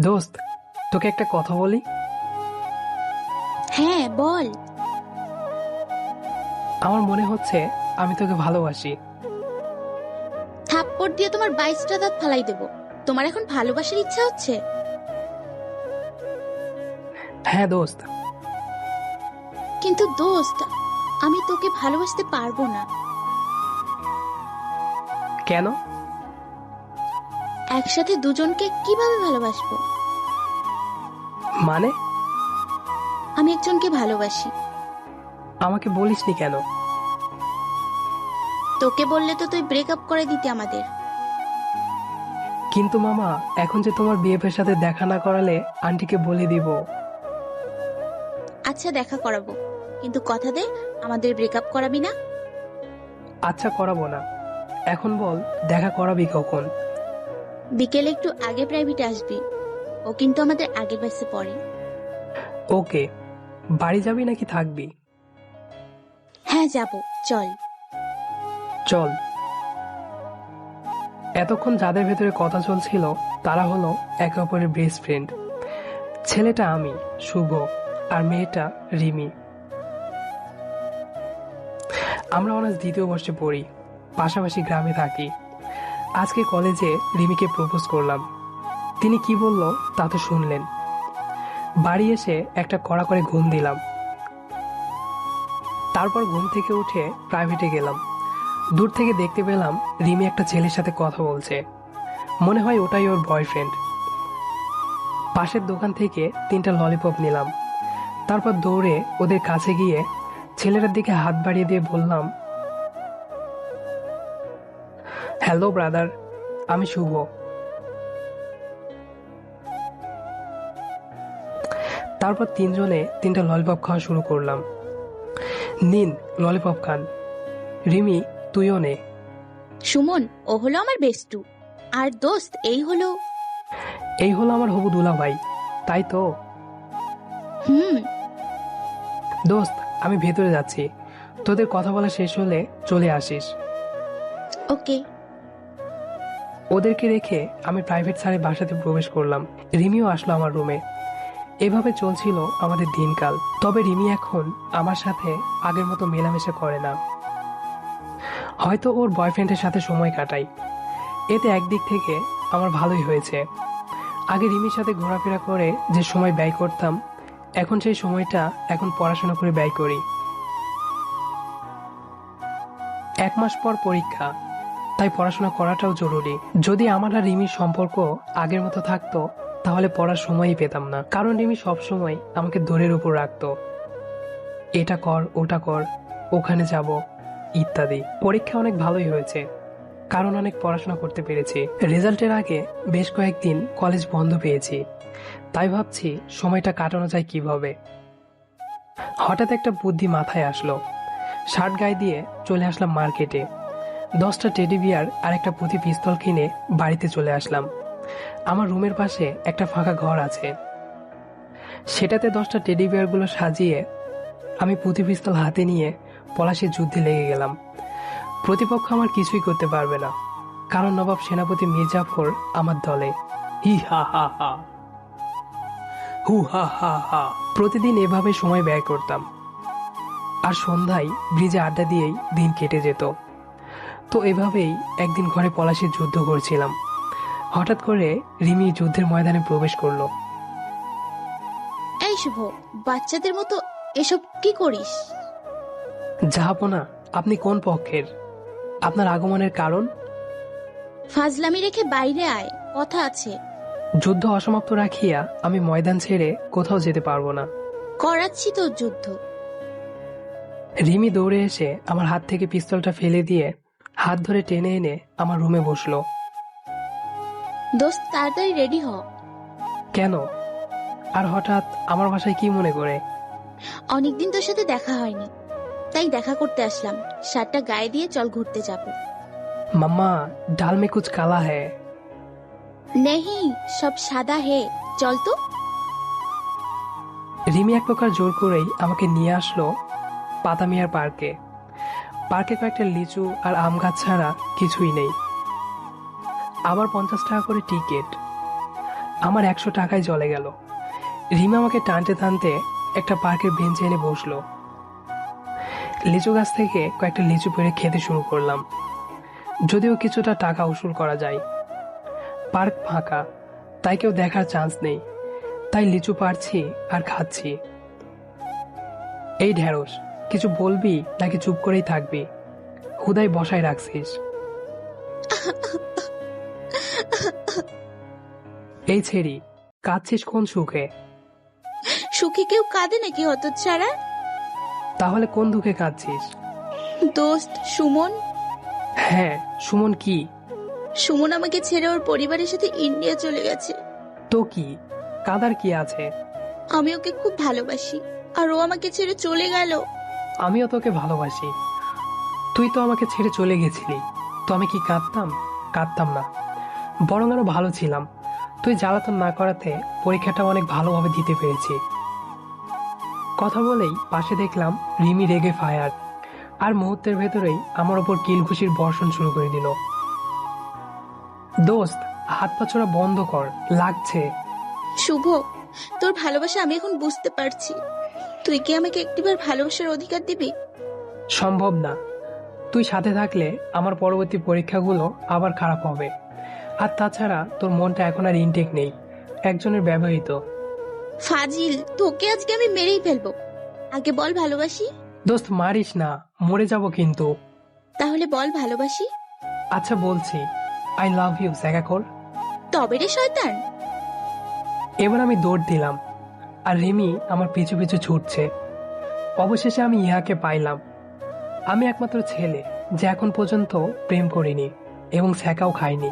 দোস্ত তোকে একটা কথা বলি? হ্যাঁ বল। আমার মনে হচ্ছে আমি তোকে ভালোবাসি। থাপ্পড় দিয়ে তোমার বাইশটা দাঁত ফালাই দেব। তোমার এখন ভালোবাসার ইচ্ছা হচ্ছে? হ্যাঁ দোস্ত। কিন্তু দোস্ত আমি তোকে ভালোবাসতে পারব না। কেন? একসাথে দুজনকে কীভাবে ভালোবাসবো? মানে? আমি একজনকে ভালোবাসি। আমাকে বলিসনি কেন? তোকে বললে তো তুই ব্রেকআপ করে দিতে আমাদের। কিন্তু মামা এখন যে তোমার বিএফের সাথে দেখা না করালে আন্টিকে বলে দিব। আচ্ছা দেখা করাবো। কিন্তু কথা দে আমাদের ব্রেকআপ করাবি না? আচ্ছা করাবো না। এখন বল দেখা করাবি কখন? বিকেলে একটু আগে প্রাইভেটে আসবি। ও কিন্তু আমাদের আগের বাসে পড়ে। ওকে বাড়ি যাবি নাকি থাকবি? হ্যাঁ যাব। চল। চল। এতক্ষণ যাদের ভেতরে কথা চলছিল তারা হলো একে অপরের বেস্ট ফ্রেন্ড ছেলেটা আমি শুভ আর মেয়েটা রিমি। আমরা অনার্স দ্বিতীয় বর্ষে পড়ি পাশাপাশি গ্রামে থাকি। আজকে কলেজে রিমিকে প্রপোজ করলাম। তিনি কি বলল তা তো শুনলেন। বাড়ি এসে একটা কড়া করে ঘুম দিলাম। তারপর ঘুম থেকে উঠে প্রাইভেটে গেলাম। দূর থেকে দেখতে পেলাম রিমি একটা ছেলের সাথে কথা বলছে। মনে হয় ওটাই ওর বয়ফ্রেন্ড পাশের দোকান থেকে তিনটা ললিপপ নিলাম। তারপর দৌড়ে ওদের কাছে গিয়ে ছেলেটার দিকে হাত বাড়িয়ে দিয়ে বললাম হ্যালো ব্রাদার। আমি শুভ। তারপর তিনজনে তিনটা ললিপপ খাওয়া শুরু করলাম। নিন ললিপপ খান। রিমি তুইও নে। সুমন ও হলো আমার বেস্টু আর দোস্ত এই হলো এই হলো আমার হবু দুলা ভাই তাই তো? হুম। দোস্ত আমি ভেতরে যাচ্ছি। তোদের কথা বলা শেষ হলে চলে আসিস। ওকে। ওদেরকে রেখে আমি প্রাইভেট স্যারের বাসাতে প্রবেশ করলাম। রিমিও আসলো আমার রুমে এভাবে চলছিল আমাদের দিনকাল। তবে রিমি এখন আমার সাথে আগের মতো মেলামেশা করে না। হয়তো ওর বয়ফ্রেন্ডের সাথে সময় কাটাই। এতে একদিক থেকে আমার ভালোই হয়েছে। আগে রিমির সাথে ঘোরাফেরা করে যে সময় ব্যয় করতাম, এখন সেই সময়টা এখন পড়াশোনা করে ব্যয় করি। এক মাস পর পরীক্ষা। তাই পড়াশোনা করাটাও জরুরি। যদি আমার আর রিমির সম্পর্ক আগের মতো থাকতো, তাহলে পড়ার সময়ই পেতাম না। কারণ রিমি সবসময় আমাকে দৌড়ের উপর রাখতো। এটা কর, ওটা কর, ওখানে যাব, ইত্যাদি। পরীক্ষা অনেক ভালোই হয়েছে। কারণ অনেক পড়াশোনা করতে পেরেছি। রেজাল্টের আগে বেশ কয়েকদিন কলেজ বন্ধ পেয়েছি। তাই ভাবছি সময়টা কাটানো যায় কীভাবে। হঠাৎ একটা বুদ্ধি মাথায় আসলো। শার্ট গায়ে দিয়ে চলে আসলাম মার্কেটে। দশটা টেডি বিয়ার আর একটা পুঁথি পিস্তল কিনে বাড়িতে চলে আসলাম। আমার রুমের পাশে একটা ফাঁকা ঘর আছে। সেটাতে দশটা টেডি বিয়ারগুলো সাজিয়ে আমি পুঁথি পিস্তল হাতে নিয়ে পলাশির যুদ্ধে লেগে গেলাম। প্রতিপক্ষ আমার কিছুই করতে পারবে না, কারণ নবাব সেনাপতি মির্জাফর আমার দলে। হি হা হা হা। হু হা হা হা। প্রতিদিন এভাবে সময় ব্যয় করতাম। আর সন্ধ্যায় ব্রিজে আড্ডা দিয়েই দিন কেটে যেত। তো এভাবেই একদিন ঘরে পলাশির যুদ্ধ করছিলাম। হঠাৎ করে রিমি যুদ্ধের ময়দানে প্রবেশ করল। এই শুভ বাচ্চাদের মতো এসব কি করিস? না আপনি কোন পক্ষের? আপনার আগমনের কারণ? ফাজলামি রেখে বাইরে আয় কথা আছে। যুদ্ধ অসমাপ্ত রাখিয়া আমি ময়দান ছেড়ে কোথাও যেতে পারব না। করাচ্ছি তোর যুদ্ধ। রিমি দৌড়ে এসে আমার হাত থেকে পিস্তলটা ফেলে দিয়ে হাত ধরে টেনে এনে আমার রুমে বসল। দোস্ত তাড়াতাড়ি রেডি হ। কেন? আর হঠাৎ আমার বাসায় কি মনে করে? অনেকদিন তোর সাথে দেখা হয়নি। তাই দেখা করতে আসলাম। শার্টটা গায়ে দিয়ে চল ঘুরতে যাব। মাম্মা ডাল মে কুচ কালা হে নেহি সব সাদা হে। চল তো। রিমি এক প্রকার জোর করেই আমাকে নিয়ে আসলো পাতামিয়ার পার্কে। পার্কে কয়েকটা লিচু আর আম গাছ ছাড়া কিছুই নেই। আবার পঞ্চাশ টাকা করে টিকিট। আমার একশো টাকায় জলে গেল। রিমা আমাকে টানতে টানতে একটা পার্কের বেঞ্চে এনে বসল। লিচু গাছ থেকে কয়েকটা লিচু পেড়ে খেতে শুরু করলাম। যদিও কিছুটা টাকা উসুল করা যায়। পার্ক ফাঁকা, তাই কেউ দেখার চান্স নেই। তাই লিচু পারছি আর খাচ্ছি। এই ঢেঁড়স। কিছু বলবি নাকি চুপ করেই থাকবি? হুদাই বসায় রাখছিস। এই ছেড়ি কাঁদছিস কোন সুখে? সুখে কেউ কাঁদে নাকি হত ছাড়া তাহলে কোন দুঃখে কাঁদছিস? দোস্ত সুমন। হ্যাঁ সুমন কি? সুমন আমাকে ছেড়ে ওর পরিবারের সাথে ইন্ডিয়া চলে গেছে। তো কি? কাদার কি আছে? আমি ওকে খুব ভালোবাসি। আর ও আমাকে ছেড়ে চলে গেল। আমিও তোকে ভালোবাসি। তুই তো আমাকে ছেড়ে চলে গেছিলি। তো আমি কি কাঁদতাম? কাঁদতাম না। বরং আরও ভালো ছিলাম। তুই জ্বালাতন না করাতে পরীক্ষাটা অনেক ভালোভাবে দিতে পেরেছি। কথা বলেই পাশে দেখলাম রিমি রেগে ফায়ার। আর মুহূর্তের ভেতরেই আমার ওপর কিলঘুষির বর্ষণ শুরু করে দিল। দোস্ত, হাত পা ছোড়া বন্ধ কর। লাগছে। শুভ, তোর ভালোবাসা আমি এখন বুঝতে পারছি। তুই কি আমাকে একটিবার ভালোবাসার অধিকার দিবি? সম্ভব না। তুই সাথে থাকলে আমার পরবর্তী পরীক্ষাগুলো আবার খারাপ হবে। আর তাছাড়া তোর মনটা এখন আর ইনটেক নেই একজনের ব্যবহৃত। ফাজিল তোকে আজকে আমি মেরেই ফেলব। আগে বল ভালোবাসি। দোস্ত মারিস না মরে যাব কিন্তু। তাহলে বল ভালোবাসি। আচ্ছা বলছি আই লাভ ইউ জায়গা কর তবে রে শয়তান। এবার আমি দৌড় দিলাম। আর রিমি আমার পিছু পিছু ছুটছে। অবশেষে আমি ইহাকে পাইলাম। আমি একমাত্র ছেলে, যে এখন পর্যন্ত প্রেম করিনি এবং ছ্যাঁকাও খাইনি।